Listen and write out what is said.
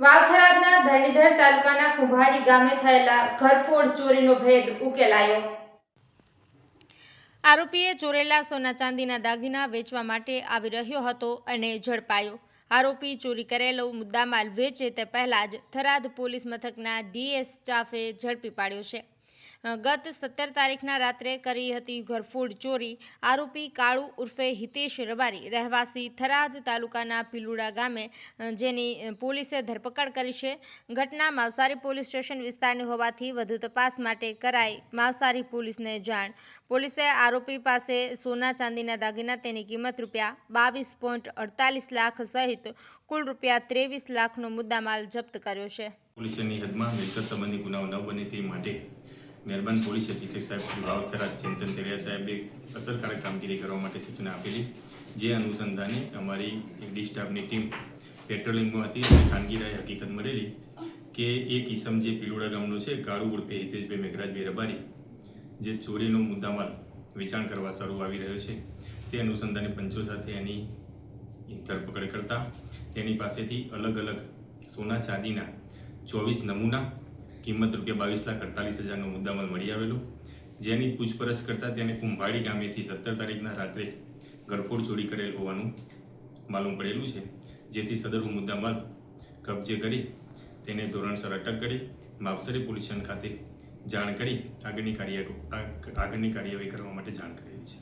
વાવથરાદના ધરણીધર તાલુકાના કુંભાડી ગામે થયેલા ઘરફોડ ચોરીનો ભેદ ઉકેલાયો. આરોપીએ ચોરેલા સોના ચાંદીના દાગીના વેચવા માટે આવી રહ્યો હતો અને ઝડપાયો. આરોપી ચોરી કરેલો મુદ્દામાલ વેચે તે પહેલા જ થરાદ પોલીસ મથકના ડીએસ સ્ટાફે ઝડપી પાડ્યો છે. ગત સત્તર તારીખના રાત્રે કરી હતી ઘરફોડ ચોરી, આરોપી કાળુ ઉર્ફે હિતેશ રબારી રહેવાસી થરાદ તાલુકાના પિલુડા ગામે જેની પોલીસે ધરપકડ કરી છે. ઘટના માવસારી પોલીસ સ્ટેશન વિસ્તારની હોવાથી વધુ તપાસ માટે કરાઈ માવસારી પોલીસને જાણ. પોલીસે આરોપી પાસે સોના ચાંદીના દાગીના તેની કિંમત રૂપિયા બાવીસ અડતાલીસ લાખ સહિત કુલ રૂપિયા ત્રેવીસ લાખનો મુદ્દામાલ જપ્ત કર્યો છે. પોલીસની હદમાં મિલકત સંબંધી ગુનાઓ ન બને તે માટે મહેરબાન પોલીસ અધિક્ષક સાહેબ શ્રી ભાવથરા ચિંતન તેરિયા સાહેબે અસરકારક કામગીરી કરવા માટે સૂચના આપેલી જે અનુસંધાને અમારી ડી સ્ટાફની ટીમ પેટ્રોલિંગમાં હતી અને ખાનગી રાય હકીકત મળેલી કે એક ઈસમ જે પિલોડા ગામનો છે કાળુ ઉર્ફે હિતેશભાઈ મેઘરાજભાઈ રબારી, જે ચોરીનો મુદ્દામાલ વેચાણ કરવા શરૂ આવી રહ્યો છે, તે અનુસંધાને પંચો સાથે એની ધરપકડ કરતા, તેની પાસેથી અલગ અલગ સોના ચાંદીના ચોવીસ નમૂના કિંમત રૂપિયા બાવીસ લાખ અડતાલીસ હજારનો મુદ્દામાલ મળી આવેલો. જેની પૂછપરછ કરતાં તેને કુંભાડી ગામેથી સત્તર તારીખના રાત્રે ગરફોડ ચોરી કરેલ હોવાનું માલુમ પડેલું છે. જેથી સદર મુદ્દામાલ કબજે કરી તેને ધોરણસર અટક કરી માવસરી પોલીસ સ્ટેશન ખાતે જાણ કરી આગળની કાર્ય આગળની કાર્યવાહી કરવા માટે જાણ કરેલી છે.